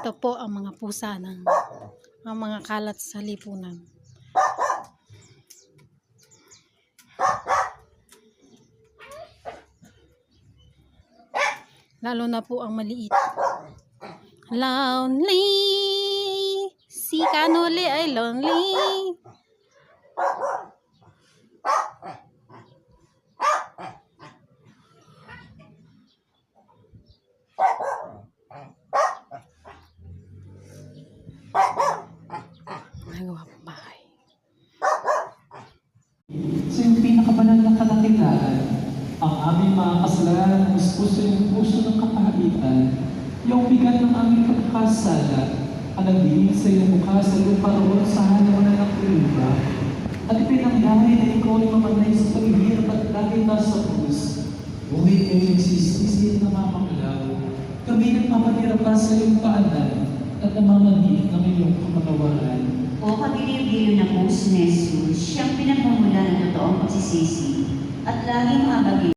Ito po ang mga pusa ng ang mga kalat sa lipunan. Lalo na po ang maliit. Lonely. Si Kanuli ay lonely. Nagawa po bahay. sa yung ang aming mga kasalanan ng puso yung puso ng kapahagitan, yung bigat ng aming pagkakasala, ang nagdinig sa iyong mukha sa lupa roon sa halaman ng uliba, at ipinangyahay na ikaw ay mamatay sa paghihirap at lagi krus. Ngunit kayo nagsisisi at namamanglaw, kami nagpapahirapan sa iyong paanan at namamaniit ng iyong kamatawaran. O kagiliw-giliw na puso ni Jesus, siyang pinagmumula ng totoong pagsisisi at laging mabagi